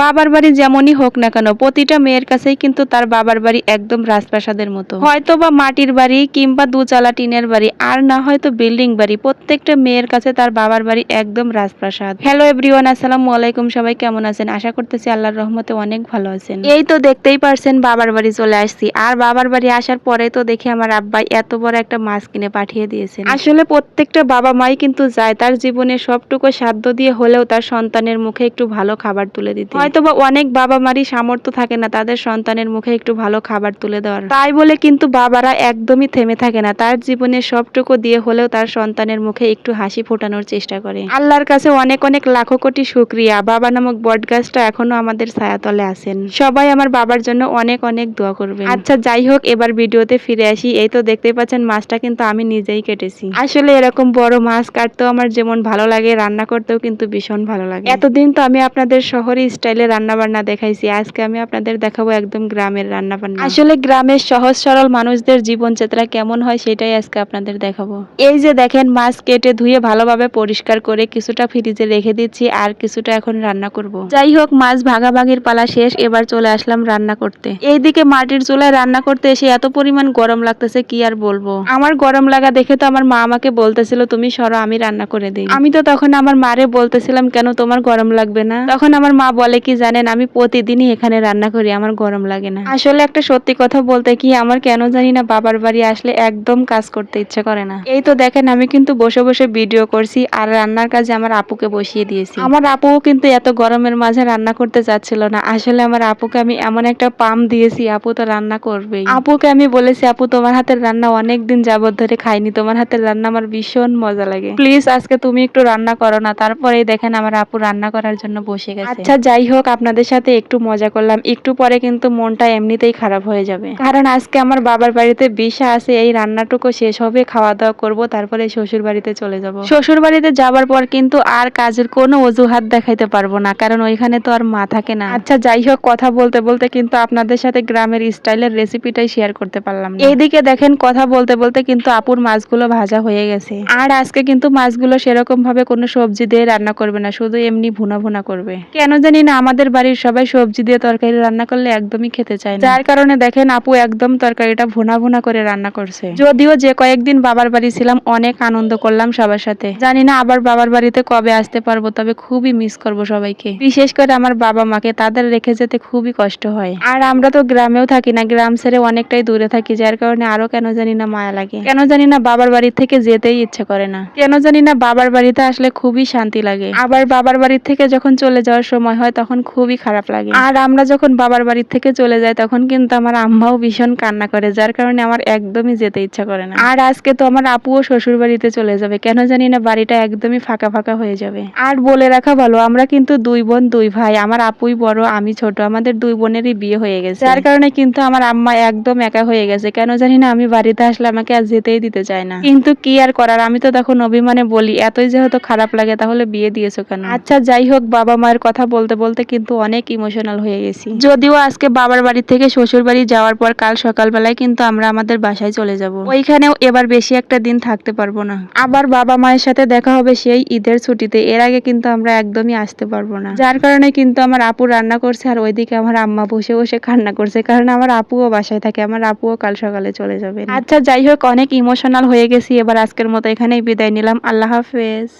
বাবার বাড়ি যেমনই হোক না কেন, প্রতিটা মেয়ের কাছেই কিন্তু তার বাবার বাড়ি একদম রাজপ্রাসাদের মতো। হয়তো বা মাটির বাড়ি কিংবা দুচালা টিনের বাড়ি, আর না হয়তো বিল্ডিং বাড়ি, প্রত্যেকটা মেয়ের কাছে তার বাবার বাড়ি একদম রাজপ্রাসাদ। হ্যালো এভরিওয়ান, আসসালামু আলাইকুম, সবাই কেমন আছেন? আশা করতেছি আল্লাহর রহমতে অনেক ভালো আছেন। এই তো দেখতেই পারছেন বাবার বাড়ি চলে আসছি, আর বাবার বাড়ি আসার পরে তো দেখি আমার আব্বাই এত বড় একটা মাছ কিনে পাঠিয়ে দিয়েছেন। আসলে প্রত্যেকটা বাবা মাই কিন্তু যায় তার জীবনে সবটুকু সাধ্য দিয়ে হলেও তার সন্তানের মুখে একটু ভালো খাবার তুলে দিতে। হয়তো বা অনেক বাবা মারই সামর্থ্য থাকে না তাদের সন্তানের মুখে একটু ভালো খাবার তুলে দেওয়ার। তাই বলে কিন্তু বাবারা একদমই থেমে থাকে না। তার জীবনে সবটুকু দিয়ে হলেও তার সন্তানের মুখে একটু হাসি ফোটানোর চেষ্টা করে। আল্লাহর কাছে অনেক অনেক লাখো কোটি শুক্রিয়া। বাবা নামক বটগাছটা এখনও আমাদের ছায়াতলে আছেন। সবাই আমার বাবার জন্য অনেক অনেক দোয়া করবে আচ্ছা যাই হোক, এবার ভিডিওতে ফিরে আসি। এই তো দেখতেই পাচ্ছেন মাছটা কিন্তু আমি নিজেই কেটেছি। আসলে এরকম বড় মাছ কাটতেও আমার যেমন ভালো লাগে, রান্না করতেও কিন্তু ভীষণ ভালো লাগে। এতদিন তো আমি আপনাদের শহরে স্টাইলে রান্না বান্না দেখাইছি। আজকে আমি আপনাদের দেখাবো একদম গ্রামের রান্না বান্না আসলে গ্রামের সহজ সরল মানুষদের জীবনযাত্রা কেমন হয় সেটাই আজকে আপনাদের দেখাবো। এই যে দেখেন, মাছ কেটে ধুয়ে ভালোভাবে পরিষ্কার করে কিছুটা ফ্রিজে রেখে দিচ্ছি আর কিছুটা এখন রান্না করব। যাই হোক, মাছ ভাগাভাগির পালা শেষ, এবার চলে আসলাম রান্না করতে। এইদিকে মাটির চুলায় রান্না করতে এসে এত পরিমাণ গরম লাগতেছে, কি আর বলব? আমার গরম লাগা দেখে তো আমার মা আমাকে বলতেছিল, তুমি সরো, আমি রান্না করে দিই। আমি তো তখন আমার মারে বলতেছিলাম, কেন তোমার গরম লাগবে না? তখন আমার মা বলে কি জানেন, আমি প্রতিদিনই এখানে রান্না করি, আমার গরম লাগে না। আসলে একটা সত্যি কথা বলতে কি, আমার কেন জানি না বাবার বাড়ি আসলে একদম কাজ করতে ইচ্ছে করে না। এই তো দেখেন, আমি কিন্তু বসে বসে ভিডিও করছি আর রান্নার কাজে আমার আপুকে বসিয়ে দিয়েছি। আমার আপুও কিন্তু এত গরমের মাঝে রান্না করতে চাচ্ছিল না। আসলে আমার আপুকে আমি এমন একটা পাম দিয়েছি, আপু তো রান্না করবে আপুকে আমি বলেছি, আপু, তোমার হাতের রান্না অনেক দিন যাবত ধরে খাইনি, তোমার হাতের রান্না আমার ভীষণ মজা লাগে। প্লিজ আজকে তুমি একটু রান্না করো না। তারপরে দেখেন, আমার আপু রান্না করার জন্য বসে গেছে। আচ্ছা যাই হোক আপনাদের সাথে একটু মজা করলাম। একটু পরে কিন্তু মনটা এমনিতেই খারাপ হয়ে যাবে। কারণ আজকে আমার বাবার বাড়িতে বিশা আছে, এই রান্নাটুকু শেষ হবে খাওয়া দাওয়া করব, তারপরে শ্বশুর বাড়িতে চলে যাব। শ্বশুর বাড়িতে যাবার পর কিন্তু আর কাজের কোনো অজুহাত দেখাইতে পারব না, কারণ ওইখানে তো আর মা থাকে না। আচ্ছা যাই হোক কথা বলতে বলতে কিন্তু আপনাদের সাথে গ্রামের স্টাইলের রেসিপিটাই শেয়ার করতে পারলাম এইদিকে দেখেন, কথা বলতে বলতে কিন্তু আপুর মাছগুলো ভাজা হয়ে গেছে। আর আজকে কিন্তু মাছগুলো সেরকম ভাবে কোনো সবজি দিয়ে রান্না করবে না, শুধু এমনি ভুনা ভুনা করবে। কেন জানি না আমাদের বাড়ির সবাই সবজি দিয়ে তরকারি রান্না করলে একদমই খেতে চায় না। যার কারণে দেখেন আপু একদম তরকারিটা ভুনা ভুনা করে রান্না করছে। যদিও যে কয়েকদিন বাবার বাড়ি ছিলাম, অনেক আনন্দ করলাম সবার সাথে। জানি না আবার বাবার বাড়িতে কবে আসতে পারব, তবে খুবই মিস করব সবাইকে। বিশেষ করে আমার বাবা মাকে, তাদের রেখে যেতে খুবই কষ্ট হয়। আর আমরা তো গ্রামেও থাকি না, গ্রাম ছেড়ে অনেকটাই দূরে থাকি, যার কারণে আরও কেন জানি না মায়া লাগে। কেন জানি না বাবার বাড়ি থেকে যেতেই ইচ্ছে করে না। কেন জানি না বাবার বাড়িতে আসলে খুবই শান্তি লাগে। আবার বাবার বাড়ি থেকে যখন চলে যাওয়ার সময় হয়, তখন খুবই খারাপ লাগে। আর আমরা যখন বাবার বাড়ি থেকে চলে যাই তখন কিন্তু আমার আম্মাও ভীষণ কান্না করে যার কারণে আমার একদমই যেতে ইচ্ছা করে না। আর আজকে তো আমার আপুও শ্বশুর বাড়িতে চলে যাবে কেন জানি না বাড়িটা একদমই ফাঁকা ফাঁকা হয়ে যাবে। আর বলে রাখা ভালো আমরা কিন্তু দুই বোন দুই ভাই আমার আপুই বড় আমি ছোট আমাদের দুই বোনেরই বিয়ে হয়ে গেছে। যার কারণে কিন্তু আমার আম্মা একদম একা হয়ে গেছে কেন জানি না আমি বাড়িতে আসলে আমাকে আর যেতেই দিতে চায় না। কিন্তু কি আর করার আমি তো তখন অভিমানে বলি এতই যেহেতু খারাপ লাগে তাহলে বিয়ে দিয়েছ কেন? আচ্ছা যাই হোক বাবা মায়ের কথা বলতে বলতে বলতে কিন্তু অনেক ইমোশনাল হয়ে গেছি। যদিও আজকে বাবার বাড়ি থেকে শ্বশুর বাড়ি যাওয়ার পর কাল সকালবেলায় কিন্তু আমরা আমাদের বাসায় চলে যাব। ওইখানেও এবার বেশি একটা দিন থাকতে পারব না। আবার বাবা মায়ের সাথে দেখা হবে সেই ঈদের ছুটিতে। এর আগে কিন্তু আমরা একদমই আসতে পারব না। যার কারণে কিন্তু আমার আপু রান্না করছে আর ওইদিকে আমার আম্মা বসে বসে কান্না করছে। কারণ আমার আপুও বাসায় থাকে আমার আপুও কাল সকালে চলে যাবে। আচ্ছা যাই হোক অনেক ইমোশনাল হয়ে গেছি। এবার আজকের মতো এখানেই বিদায় নিলাম। আল্লাহ হাফেজ।